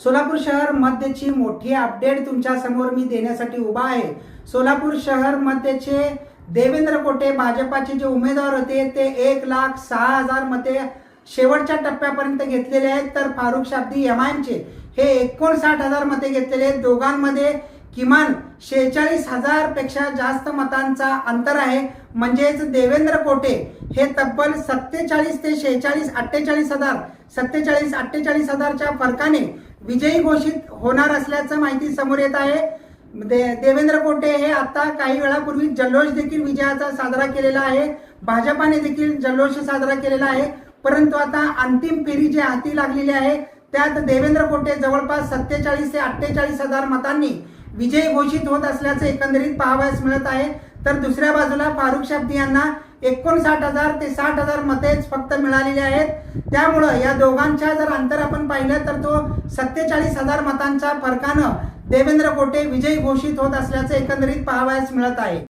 सोलापूर शहर मध्यची मोठी अपडेट तुमच्यासमोर मी देण्यासाठी उभा आहे. सोलापूर शहर मध्यचे देवेंद्र कोटे भाजपाचे जे उमेदवार होते ते एक लाख सहा हजार मते शेवटच्या टप्प्यापर्यंत घेतलेले आहेत. तर फारुख शाब्दी एमआयएमचे हे एकोणसाठ हजार मते घेतलेले आहेत. दोघांमध्ये किमान शेहेचाळीस हजारपेक्षा जास्त मतांचा अंतर आहे. म्हणजेच देवेंद्र कोटे हे तब्बल सत्तेचाळीस ते शेहेचाळीस अठ्ठेचाळीस हजार सत्तेचाळीस अठ्ठेचाळीस हजारच्या फरकाने विजयी घोषित होणार असल्याचं माहिती समोर येत आहे. दे देवेंद्र कोटे हे आता काही वेळापूर्वी जल्लोष देखील विजयाचा साजरा केलेला आहे. भाजपाने देखील जल्लोष साजरा केलेला आहे. परंतु आता अंतिम फेरी जी हाती लागलेली आहे त्यात देवेंद्र कोटे जवळपास सत्तेचाळीस ते अठ्ठेचाळीस हजार मतांनी विजयी घोषित होत असल्याचं एकंदरीत पाहावयास मिळत आहे. तर दुसऱ्या बाजूला फारुख शाब्दी यांना एकोणसाठ हजार ते साठ हजार मतेच फक्त मिळालेली आहेत. त्यामुळं या दोघांच्या जर अंतर आपण पाहिलं तर तो सत्तेचाळीस हजार मतांच्या फरकानं देवेंद्र कोटे विजयी घोषित होत असल्याचं एकंदरीत पाहावयास मिळत आहे.